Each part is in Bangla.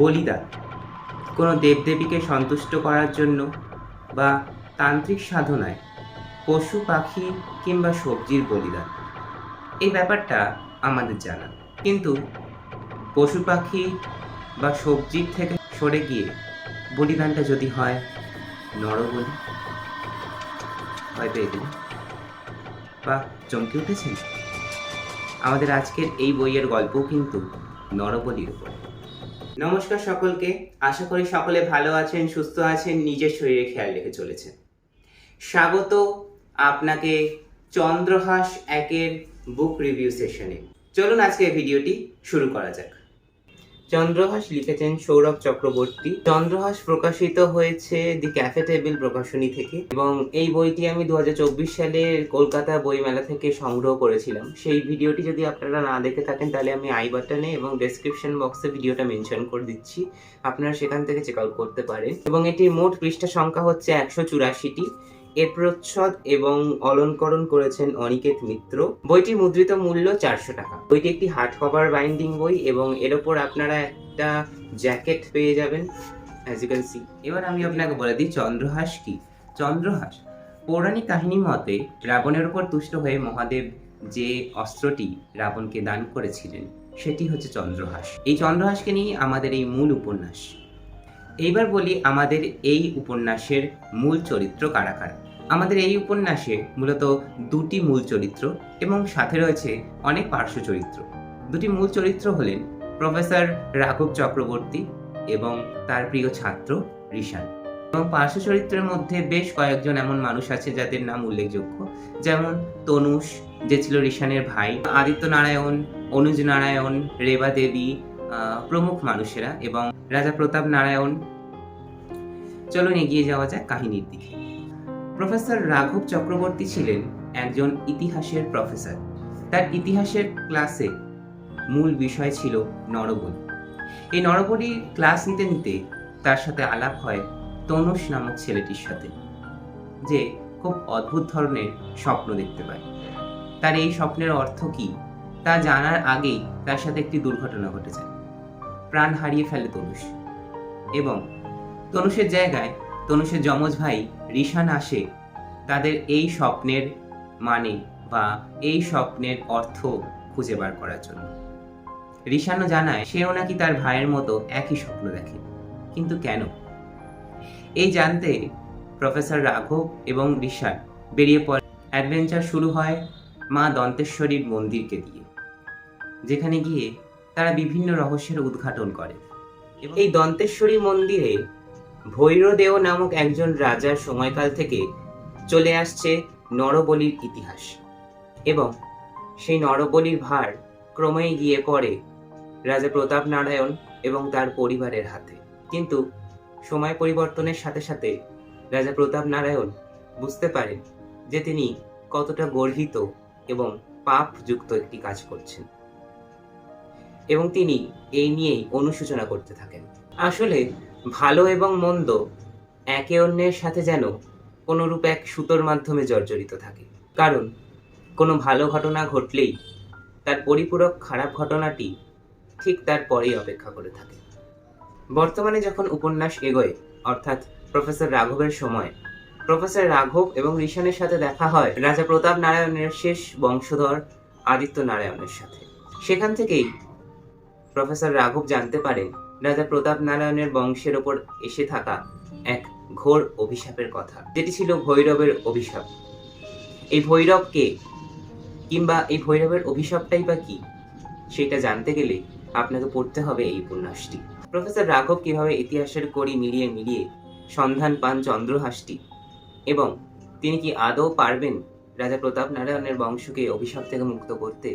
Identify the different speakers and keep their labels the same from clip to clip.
Speaker 1: বলিদান কোনো দেবদেবীকে সন্তুষ্ট করার জন্য বা তান্ত্রিক সাধনায় পশু, পাখি কিংবা সবজির বলিদান এই ব্যাপারটা আমাদের জানা। কিন্তু পশু, পাখি বা সবজির থেকে সরে গিয়ে বলিদানটা যদি হয় নরবলি ভয় পেয়ে বা চমকে উঠেছেন? আমাদের আজকের এই বইয়ের গল্প কিন্তু নরবলির উপর। নমস্কার সকলকে। আশা করি সকলে ভালো আছেন, সুস্থ আছেন, নিজের শরীরে খেয়াল রেখে চলেছেন স্বাগত আপনাকে চন্দ্রহাস একের বুক রিভিউ সেশনে চলুন আজকে ভিডিওটি শুরু করা যাক। চন্দ্রহাস লিখেছেন সৌরভ চক্রবর্তী। চন্দ্রহাস প্রকাশিত হয়েছে দি ক্যাফে টেবিল প্রকাশনী থেকে এবং এই বইটি আমি দু সালে কলকাতা বইমেলা থেকে সংগ্রহ করেছিলাম। সেই ভিডিওটি যদি আপনারা না দেখে থাকেন, তাহলে আমি আই বাটনে এবং ডেসক্রিপশন বক্সে ভিডিওটা মেনশন করে দিচ্ছি। আপনারা সেখান থেকে চেক আউট করতে পারেন। এবং এটির মোট পৃষ্ঠা সংখ্যা হচ্ছে একশো চুরাশিটি। এর প্রচ্ছদ এবং অলঙ্করণ করেছেন অনিকেত মিত্র। বইটির মুদ্রিত মূল্য চারশো টাকা। বইটি একটি হার্ড কভার বাইন্ডিং বই এবং এর ওপর আপনারা একটা জ্যাকেট পেয়ে যাবেন অ্যাজ সি এবার আমি আপনাকে বলে দিই চন্দ্রহাস কি? চন্দ্রহাস, পৌরাণিক কাহিনী মতে রাবণের উপর তুষ্ট হয়ে মহাদেব যে অস্ত্রটি রাবণকে দান করেছিলেন, সেটি হচ্ছে চন্দ্রহাস। এই চন্দ্রহাসকে নিয়ে আমাদের এই মূল উপন্যাস। এইবার বলি আমাদের এই উপন্যাসের মূল চরিত্র কারা কারা। আমাদের এই উপন্যাসে মূলত দুটি মূল চরিত্র এবং সাথে রয়েছে অনেক পার্শ্ব চরিত্র। দুটি মূল চরিত্র হলেন প্রফেসর রাঘব চক্রবর্তী এবং তার প্রিয় ছাত্র ঋষান এবং পার্শ্ব চরিত্রের মধ্যে বেশ কয়েকজন এমন মানুষ আছে যাদের নাম উল্লেখযোগ্য, যেমন তনুষ যে ছিল ঋষানের ভাই, আদিত্য নারায়ণ, অনুজ নারায়ণ, রেবা দেবী প্রমুখ মানুষেরা এবং রাজা প্রতাপ নারায়ণ। চলুন এগিয়ে যাওয়া যাক কাহিনীর দিকে। প্রফেসর রাঘব চক্রবর্তী ছিলেন একজন ইতিহাসের প্রফেসর। তার ইতিহাসের ক্লাসে মূল বিষয় ছিল নরবলি। এই নরবলির ক্লাস নিতে নিতে তার সাথে আলাপ হয় তনুষ নামক ছেলেটির সাথে, যে খুব অদ্ভুত ধরনের স্বপ্ন দেখতে পায়। তার এই স্বপ্নের অর্থ কি তা জানার আগেই তার সাথে একটি দুর্ঘটনা ঘটে যায়। প্রাণ হারিয়ে ফেলে তনুষ। এবং তনুষের জায়গায় তনুষের যমজ ভাই ঋষান আসে তাদের এই স্বপ্নের মানে বা এই স্বপ্নের অর্থ খুঁজে বার করার জন্য। ঋষানও জানায়, সেও নাকি তার ভাইয়ের মতো একই স্বপ্ন দেখে। কিন্তু কেন? এই জানতে প্রফেসর রাঘব এবং ঋষান বেরিয়ে পড়ে। অ্যাডভেঞ্চার শুরু হয় মা দন্তেশ্বরীর মন্দিরকে দিয়ে, যেখানে গিয়ে তারা বিভিন্ন রহস্যের উদ্ঘাটন করে। এই দন্তেশ্বরী মন্দিরে ভৈরদেও নামক একজন রাজার সময়কাল থেকে চলে আসছে নরবলির ইতিহাস এবং সেই নরবলির ভার ক্রমেই গিয়ে পড়ে রাজা প্রতাপ নারায়ণ এবং তার পরিবারের হাতে। কিন্তু সময় পরিবর্তনের সাথে সাথে রাজা প্রতাপ নারায়ণ বুঝতে পারেন যে তিনি কতটা গর্হিত এবং পাপযুক্ত একটি কাজ করছেন। এবং তিনি এই নিয়েই অনুশোচনা করতে থাকেন। আসলে, ভালো এবং মন্দ একে অন্যের সাথে যেন কোনোরূপ এক সুতোর মাধ্যমে জর্জরিত থাকে। কারণ, কোনো ভালো ঘটনা ঘটলেই তার পরিপূরক খারাপ ঘটনাটি ঠিক তার পরেই অপেক্ষা করে থাকে। বর্তমানে যখন উপন্যাস এগোয়, অর্থাৎ প্রফেসর রাঘবের সময়, প্রফেসর রাঘব এবং ঋষানের সাথে দেখা হয় রাজা প্রতাপ নারায়ণের শেষ বংশধর আদিত্য নারায়ণের সাথে। সেখান থেকেই প্রফেসর রাঘব জানতে পারেন রাজা প্রতাপ নারায়ণের বংশের ওপর এসে থাকা এক ঘোর অভিশাপের কথা। যেটি ছিল ভৈরবের অভিশাপ। এই ভৈরবকে কিংবা এই ভৈরবের অভিশাপটাই বা কি, সেটা জানতে গেলে আপনাকে পড়তে হবে এই উপন্যাসটি। প্রফেসর রাঘব কীভাবে ইতিহাসের কড়ি মিলিয়ে মিলিয়ে সন্ধান পান চন্দ্রহাসটি এবং তিনি কি আদৌ পারবেন রাজা প্রতাপ নারায়ণের বংশকে অভিশাপ থেকে মুক্ত করতে,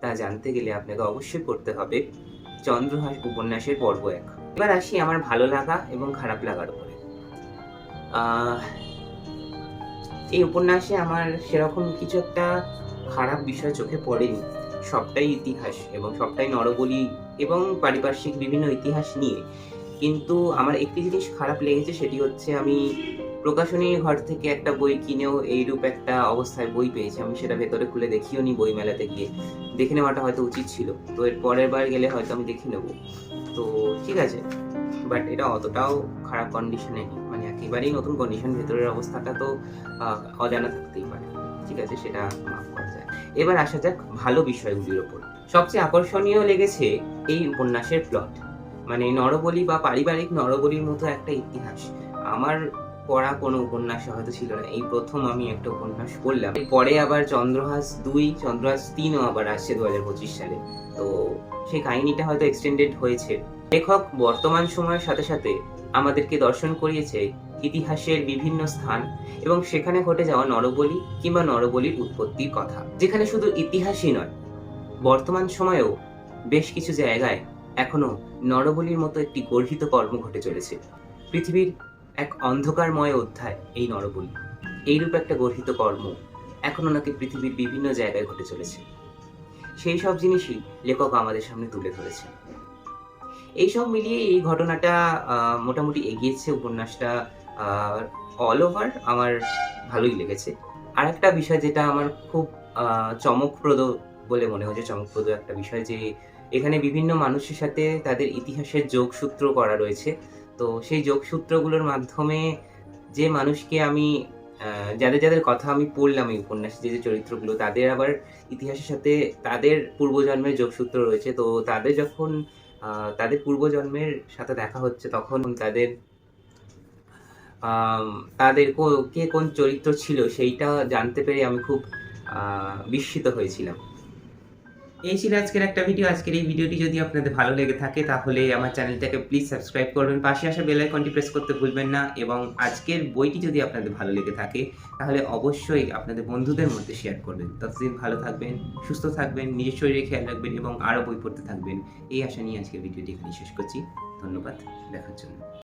Speaker 1: তা জানতে গেলে আপনাকে অবশ্যই পড়তে হবে। চন্দ্রহাস উপন্যাসের পর্ব এক। এবার আসি আমার ভালো লাগা এবং খারাপ লাগার উপরে। এই উপন্যাসে আমার সেরকম কিছু একটা খারাপ বিষয় চোখে পড়েনি। সবটাই ইতিহাস এবং সবটাই নরবলি এবং পারিপার্শ্বিক বিভিন্ন ইতিহাস নিয়ে। কিন্তু আমার একটি জিনিস খারাপ লেগেছে, সেটি হচ্ছে আমি প্রকাশনী ঘর থেকে একটা বই কিনেও এইরূপ একটা অবস্থায় বই পেয়েছি। আমি সেটা ভেতরে খুলে দেখিও নি বই মেলাতে গিয়ে। দেখে নেওয়াটা হয়তো উচিত ছিল। তো এর পরের বার গেলে হয়তো আমি দেখে নেব। তো ঠিক আছে। বাট এটা অতটাও খারাপ কন্ডিশনে নেই। মানে একেবারেই নতুন কন্ডিশন ভেতরের অবস্থাটা তো অজানা থাকতেই পারে। ঠিক আছে, সেটা মাফ করা যায়। এবার আসা যাক ভালো বিষয়গুলির ওপর। সবচেয়ে আকর্ষণীয় লেগেছে এই উপন্যাসের প্লট মানে নরবলি বা পারিবারিক নরবলির মতো একটা ইতিহাস। আমার পড়া কোনো উপন্যাসে হয়তো ছিল না। এই প্রথম আমি একটা উপন্যাস পড়লাম। পরে আবার চন্দ্রহাস দুই, চন্দ্রহাস তিনও আবার আসছে দু পঁচিশ সালে। তো সেই কাহিনীটা হয়তো এক্সটেন্ডেড হয়েছে। লেখক বর্তমান সময়ের সাথে সাথে আমাদেরকে দর্শন করিয়েছে ইতিহাসের বিভিন্ন স্থান এবং সেখানে ঘটে যাওয়া নরবলি কিংবা নরবলির উৎপত্তির কথা। যেখানে শুধু ইতিহাসই নয়, বর্তমান সময়েও বেশ কিছু জায়গায় এখনও নরবলির মতো একটি গর্হিত কর্ম ঘটে চলেছে। পৃথিবীর এক অন্ধকারময় অধ্যায়, এই নরবলি। এইরূপ একটা গর্হিত কর্ম এখনও নাকি পৃথিবীর বিভিন্ন জায়গায় ঘটে চলেছে। সেই সব জিনিসই লেখক আমাদের সামনে তুলে ধরেছে এই সব মিলিয়ে এই ঘটনাটা মোটামুটি এগিয়েছে উপন্যাসটা অল ওভার আমার ভালোই লেগেছে। আর একটা বিষয় যেটা আমার খুব চমকপ্রদ বলে মনে হয়েছে চমকপ্রদ একটা বিষয় যে এখানে বিভিন্ন মানুষের সাথে তাদের ইতিহাসের যোগসূত্র করা রয়েছে। তো সেই যোগসূত্রগুলোর মাধ্যমে যে মানুষকে আমি যাদের যাদের কথা আমি পড়লাম এই উপন্যাসে, যে যে চরিত্রগুলো, তাদের আবার ইতিহাসের সাথে তাদের পূর্বজন্মের যোগসূত্র রয়েছে। তো তাদের যখন তাদের পূর্বজন্মের সাথে দেখা হচ্ছে, তখন তাদের তাদের কো- কোন চরিত্র ছিল, সেইটা জানতে পেরে আমি খুব বিস্মিত হয়েছিলাম। এই ছিল আজকের একটা ভিডিও আজকের এই ভিডিওটি যদি আপনাদের ভালো লেগে থাকে, তাহলে আমার চ্যানেলটাকে প্লিজ সাবস্ক্রাইব করবেন। পাশে আসা বেল আইকনটি প্রেস করতে ভুলবেন না। এবং আজকের বইটি যদি আপনাদের ভালো লেগে থাকে, তাহলে অবশ্যই আপনাদের বন্ধুদের মধ্যে শেয়ার করবেন। ততদিন ভালো থাকবেন, সুস্থ থাকবেন, নিজের শরীরে খেয়াল রাখবেন এবং আরও বই পড়তে থাকবেন। এই আশা নিয়ে আজকের ভিডিওটি এখানে শেষ করছি। ধন্যবাদ, দেখার জন্য।